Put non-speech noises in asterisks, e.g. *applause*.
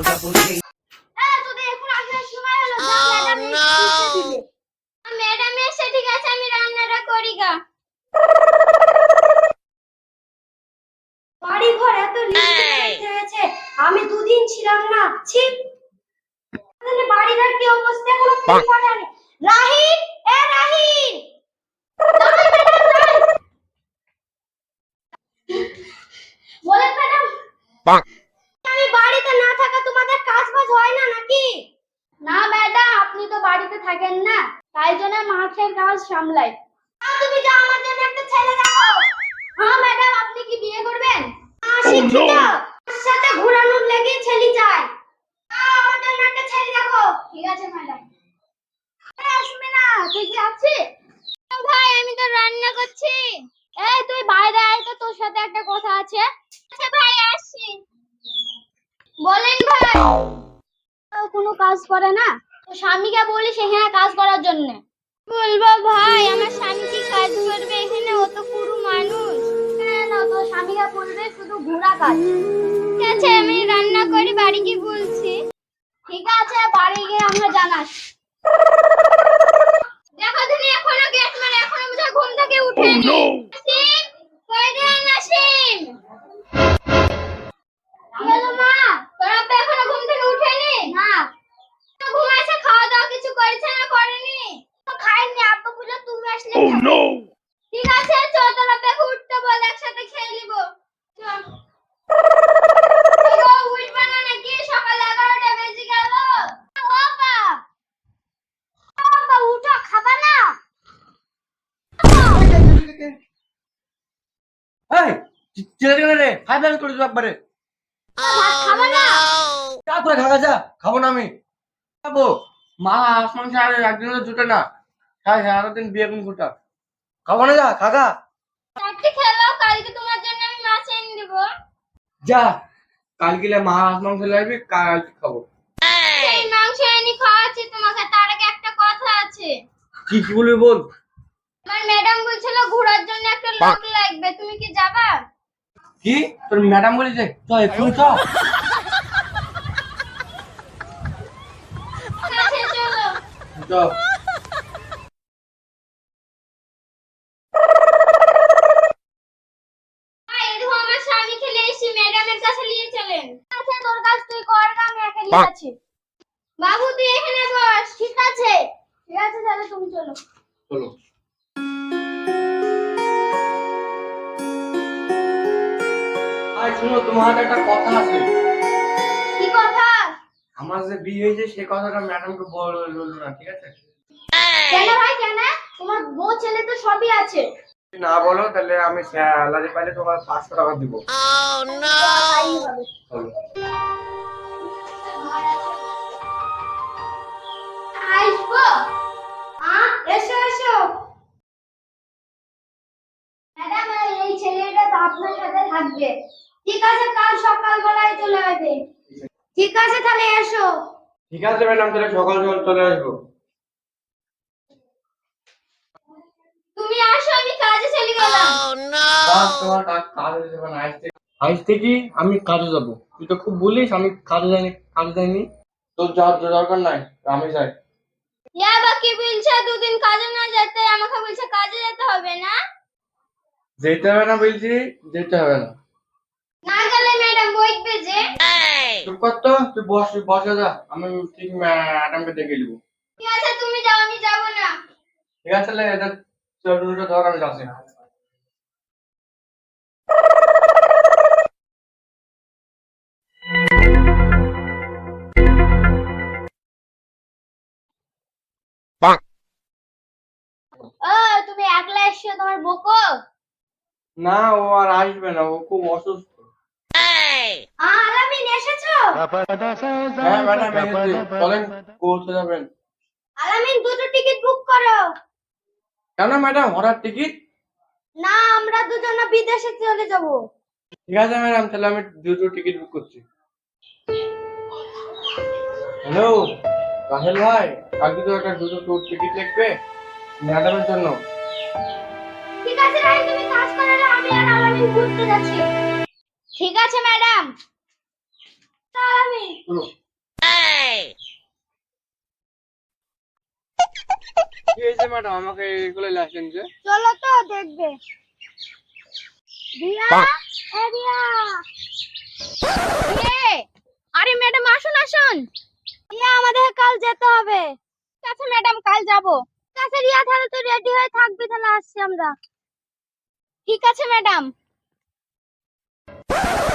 Madam এসে দিবে madam ঠিক আছে আমি রান্নাটা করি গা। বাড়ি ঘর এত হয়েছে আমি দুদিন ছিলাম না ছি। তাহলে বাড়িঘর কি অবস্থা? কোনো ফোন করে না রাহিন এ রাহিন দাঁড়াই ম্যাডাম দাঁড়াই বলে ম্যাডাম আমি বাড়িতে না থাকা তোমাদের কাজ বাজ হয় না নাকি না ম্যাডাম আপনি তো বাড়িতে থাকেন না তাই জন্য মাঠের কাজ সামলাই। তুমি যা আমার জন্য একটা ছেলে দেখো। হ্যাঁ ম্যাডাম আপনি কি বিয়ে করবেন? শিক্ষিত। ওর সাথে ঘোরানোর লেগে ছেলে চাই আমার জন্য একটা ছেলে দেখো। ঠিক আছে ম্যাডাম। আসবে না তুই কি আছিস ভাই আমি তো রান্না করছি। এই তুই বাইরে আয় তো তোর সাথে একটা কথা আছে। আচ্ছা ভাই আসছি। বলেন ভাই। কোনো কাজ করে না। তো স্বামীকে বলি সেখানে কাজ করার জন্য। বলব ভাই আমার স্বামী কি কাজ করবে এখানে? অত কুরু মানুষ। হ্যাঁ না তো স্বামীরা বলবে শুধু ঘোরা কাজ। ঠিক আছে আমি রান্না করে বাড়ি গিয়ে বলছি। ঠিক আছে বাড়ি গিয়ে আমরা জানাস। চিলে কেন রে খাই ফেল করেছ একবারে খাবা না? যা করে খাগা যা খাব না আমি। খাব। মা আসমান সারা একদিন জুটে না। সারা সারাদিন বিয়ে কোন ঘুটা খাব না যা খাগা। চারটে খেলো কালকে তোমার জন্য আমি মাছ এনে দেবো। যা কাল গেলে মা আসমান চলে আসবি কাল খাব। সেই মাংস এনে খাওয়াচ্ছি তোমাকে তার আগে একটা কথা আছে। কি কি বলবি বল? আমার ম্যাডাম বলছিল ঘোরার জন্য একটা লোক লাগবে তুমি কি যাবা? কি? তোর ম্যাডাম বলেছে চ এক্ষুনি চ। বাবু তুই এখানে বস ঠিক আছে? ঠিক আছে তাহলে তুমি চলো। চলো। শুনো তোমার একটা কথা আছে। কি কথা? আমার যে বিয়ে হয়েছে সে কথাটা ম্যাডামকে বলল না ঠিক আছে? কেন ভাই কেন? তোমার বউ ছেলে তো সবই আছে। না বলো তাহলে আমি স্যালারি পাইলে তোমার পাঁচশো টাকা দিব। আসব এসো এসো। ম্যাডাম এই ছেলেটা তো আপনার সাথে থাকবে। ঠিক আছে কাল সকালবেলায় চলে আসবে। ঠিক আছে তাহলে এসো। ঠিক আছে ম্যাডাম তাহলে সকাল সকাল চলে আসব। তুমি আসো আমি কাজে চলে গেলাম। তোমার কাজ কাজ যাবে না আজ থেকে আজ থেকে আমি কাজে যাব। তুই তো খুব বলিস আমি কাজে যাইনি কাজে যাইনি। তোর যাওয়ার দরকার নাই আমি যাই। ইয়া বাকি বলছে দুদিন কাজে না যেতে? আমাকে বলছে কাজে যেতে হবে না? যেতে হবে না বলছি যেতে হবে না। গেলে যে? চুপ কর তো তুই বস তুই বসে যা আমি ঠিক ম্যাডামকে ডেকে নিবো। ঠিক আছে তুমি যাও আমি যাব না। ঠিক আছে তাহলে এটা চলুনটা ধর আমি যাচ্ছি। তুমি একলা এসছো তোমার বকো? না ও আর আসবে না ও খুব অসুস্থ। আলামিন এসেছ? হ্যাঁ ম্যাডাম এসেছি চলেন পৌঁছে যাবেন? আলামিন দুটো টিকিট বুক করো। কেন ম্যাডাম হঠাৎ টিকিট? না আমরা দুজন বিদেশে চলে যাব। ঠিক আছে ম্যাডাম তাহলে আমি দুটো টিকিট বুক করছি। হ্যালো রাহেল ভাই কালকে তো একটা দুটো ট্যুর টিকিট লিখবে ম্যাডামের জন্য। ঠিক আছে ভাই তুমি কাজ করো আমি আর আলামিন ঘুরতে যাচ্ছি। ঠিক আছে ম্যাডাম। কি হয়েছে ম্যাডাম আমাকে এগুলো লাইসেন্সে চলো তো দেখবে। দিয়া এ দিয়া আরে ম্যাডাম আসুন আসুন। দিয়া আমাদের কাল যেতে হবে। ঠিক আছে ম্যাডাম কাল যাব। ঠিক আছে রিয়া তাহলে তুই রেডি হয়ে থাকবি তাহলে আসছি আমরা। ঠিক আছে ম্যাডাম। Woo! *laughs*